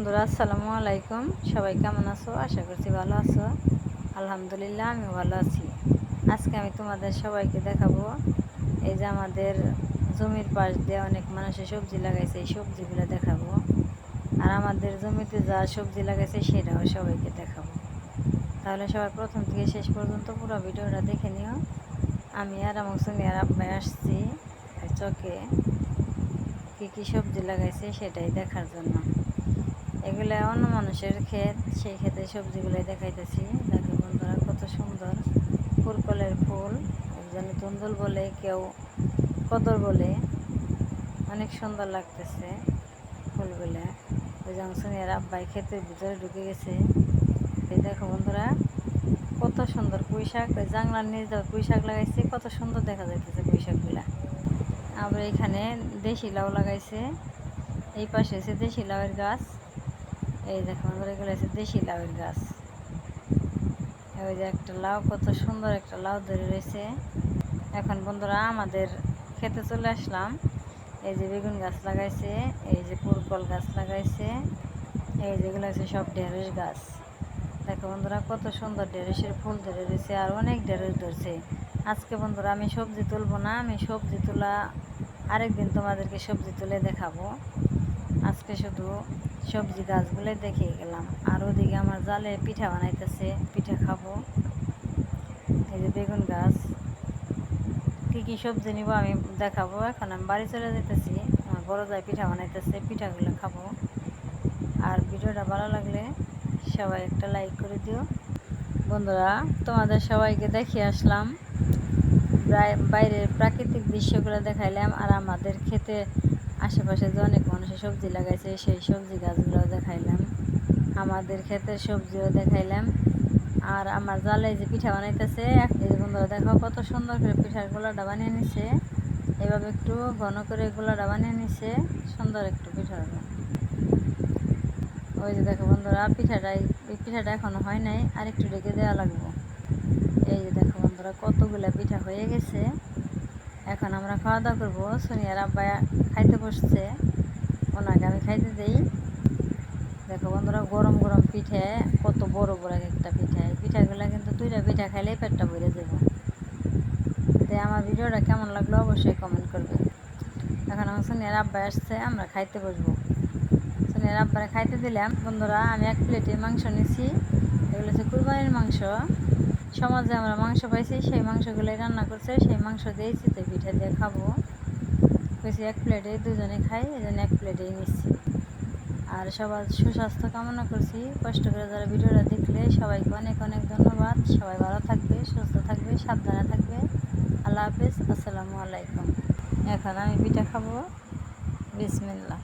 বন্ধুরা, আসসালামু আলাইকুম। সবাই কেমন আছো? আশা করছি ভালো আছো। আলহামদুলিল্লাহ আমি ভালো আছি। আজকে আমি তোমাদের সবাইকে দেখাবো, এই যে আমাদের জমির পাশ দিয়ে অনেক মানুষের সবজি লাগাইছে, এই সবজিগুলো দেখাবো। আর আমাদের জমিতে যা সবজি লাগাইছে, সেটাও সবাইকে দেখাবো। তাহলে সবাই প্রথম থেকে শেষ পর্যন্ত পুরো ভিডিওটা দেখে নিও। আমি আর আমার আর আব্বাই আসছি চকে কী কী সবজি লাগাইছে, সেটাই দেখার জন্য। এগুলো অন্য মানুষের ক্ষেত, সেই ক্ষেতে সবজিগুলোই দেখাইতেছি। দেখো বন্ধুরা, কত সুন্দর। ফুলকলের ফুল একজন তুন্দুল বলে কেউ কদর বলে অনেক সুন্দর লাগতেছে ফুলগুলো। ওই জংশনের আব্বাই ক্ষেতের ভিতরে ঢুকে গেছে। এই দেখো বন্ধুরা, কত সুন্দর পুঁই শাক ওই জাংলার নিচ দিয়ে পুঁই শাক লাগাইছে, কত সুন্দর দেখা যাইতেছে পুঁই শাকগুলা আবার এখানে দেশি লাউ লাগাইছে। এই পাশে আছে দেশি লাউয়ের গাছ। এই দেখো আমাদের এগুলো আছে দেশি লাউয়ের গাছ। ওই যে একটা লাউ, কত সুন্দর একটা লাউ ধরে রয়েছে। এখন বন্ধুরা আমাদের খেতে চলে আসলাম। এই যে বেগুন গাছ লাগাইছে, এই যে পুরকল গাছ লাগাইছে, এই যেগুলো আছে সব ঢেঁড়স গাছ। দেখো বন্ধুরা, কত সুন্দর ঢেঁড়সের ফুল ধরে রয়েছে আর অনেক ঢেঁড়স ধরছে। আজকে বন্ধুরা আমি সবজি তুলবো না, আমি সবজি তোলা, আরেকদিন তোমাদেরকে সবজি তুলে দেখাবো। আজকে শুধু সবজি গাছগুলো দেখে গেলাম। আর ওদিকে আমার জালে পিঠা বানাইতেছে, পিঠা খাব। এই যে বেগুন গাছ। কী কী সবজি নিব আমি দেখাবো। এখন আমি বাড়ি চলে যেতেছি আমার বড় যায় পিঠা বানাইতেছে, পিঠাগুলো খাব। আর ভিডিওটা ভালো লাগলে সবাই একটা লাইক করে দিও। বন্ধুরা, তোমাদের সবাইকে দেখিয়ে আসলাম। বাইরের প্রাকৃতিক দৃশ্যগুলো দেখাইলাম আর আমাদের খেতে আশেপাশে যে অনেক মানুষের সবজি লাগাইছে, সেই সবজি গাছগুলো দেখাইলাম। আমাদের ক্ষেতের সবজিও দেখাইলাম। আর আমার জালে যে পিঠা বানাইতেছে বন্ধুরা দেখো কত সুন্দর করে পিঠার গোলাটা বানিয়ে নিছে। এভাবে একটু ঘন করে গোলাটা বানিয়ে নিছে, সুন্দর একটু পিঠার ওই যে দেখো বন্ধুরা পিঠাটা এই পিঠাটা এখনও হয় নাই আর একটু রেখে দেওয়া লাগবো। এই যে দেখো বন্ধুরা, কতগুলা পিঠা হয়ে গেছে। এখন আমরা খাওয়া দাওয়া করব। সোনিয়ার আব্বা খাইতে বসছে। ওনাকে আমি খাইতে দিই। দেখো বন্ধুরা, গরম গরম পিঠে, কত বড় বড় একটা পিঠা। পিঠাগুলো কিন্তু দুইটা পিঠা খাইলেই পেটটা ভরে যাবে তো আমার ভিডিওটা কেমন লাগল অবশ্যই কমেন্ট করবে। এখন আমার সোনিয়ার আব্বা আসছে, আমরা খাইতে বসবো। সোনিয়ার আব্বারে খাইতে দিলাম। বন্ধুরা, আমি এক প্লেটে মাংস নিছি। এগুলো হচ্ছে কুরবানির মাংস। সমাজে আমরা মাংস পাইছি, সেই মাংসগুলোই রান্না করছে, সেই মাংস দিয়েছি তো পিঠা দিয়ে খাব। কেছি এক প্লেটে দুজনে খাই, এই এক প্লেটেই নিচ্ছি। আর সবার সুস্বাস্থ্য কামনা করছি। কষ্ট করে যারা ভিডিওটা দেখলে, সবাইকে অনেক অনেক ধন্যবাদ। সবাই ভালো থাকবে, সুস্থ থাকবে, সাবধানে থাকবে। আল্লাহ হাফেজ, আসসালামু আলাইকুম। এখন আমি পিঠা খাব। বিসমিল্লা